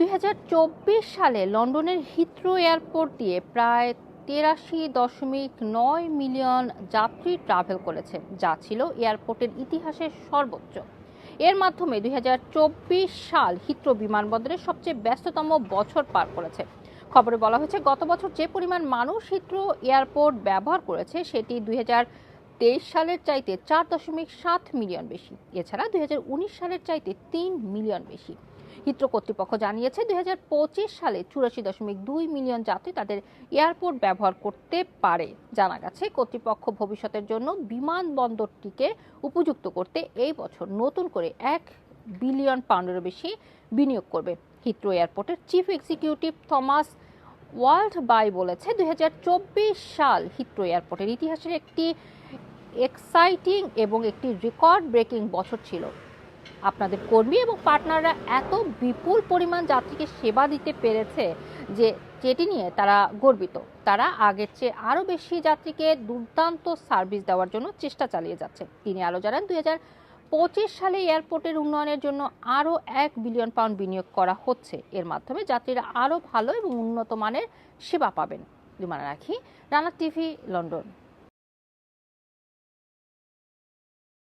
দু হাজার চব্বিশ সালে লন্ডনের হিথ্রো এয়ারপোর্ট দিয়ে প্রায় তেরাশি দশমিক নয় মিলিয়ন যাত্রী ট্রাভেল করেছে, যা ছিল এয়ারপোর্টের ইতিহাসের সর্বোচ্চ। এর মাধ্যমে দুই হাজার চব্বিশ সাল হিথ্রো বিমানবন্দরের সবচেয়ে ব্যস্ততম বছর পার করেছে। খবরে বলা হয়েছে, গত বছর যে পরিমাণ মানুষ হিথ্রো এয়ারপোর্ট ব্যবহার করেছে, সেটি দুই সালের চাইতে চার দশমিক সাত মিলিয়ন বেশি। এছাড়া দু হাজার উনিশ সালের চাইতে তিন মিলিয়ন বেশি। হিত্র কর্তৃপক্ষ জানিয়েছে দু হাজার পঁচিশ সালে চুরাশি দশমিক দুই মিলিয়ন যাত্রী তাদের এয়ারপোর্ট ব্যবহার করতে পারে। জানা গেছে, কর্তৃপক্ষ ভবিষ্যতের জন্য বিমানবন্দরটিকে উপযুক্ত করতে এই বছর নতুন করে এক বিলিয়ন পাউন্ডেরও বেশি বিনিয়োগ করবে। হিথ্রো এয়ারপোর্টের chief executive Thomas Woldbye বলেছে, দুই হাজার চব্বিশ সাল হিথ্রো এয়ারপোর্টের ইতিহাসের একটি এক্সাইটিং এবং একটি রেকর্ড ব্রেকিং বছর ছিল। আপনাদের কর্মী এবং পার্টনাররা এত বিপুল পরিমাণ যাত্রীকে সেবা দিতে পেরেছে যে যেটি নিয়ে তারা গর্বিত। তারা আগের চেয়ে আরও বেশি যাত্রীকে দুর্দান্ত সার্ভিস দেওয়ার জন্য চেষ্টা চালিয়ে যাচ্ছে। তিনি আরও জানান, দুই হাজার পঁচিশ সালে এয়ারপোর্টের উন্নয়নের জন্য আরও এক বিলিয়ন পাউন্ড বিনিয়োগ করা হচ্ছে। এর মাধ্যমে যাত্রীরা আরও ভালো এবং উন্নত মানের সেবা পাবেন। বিমানা রাখি, রানা টিভি, লন্ডন।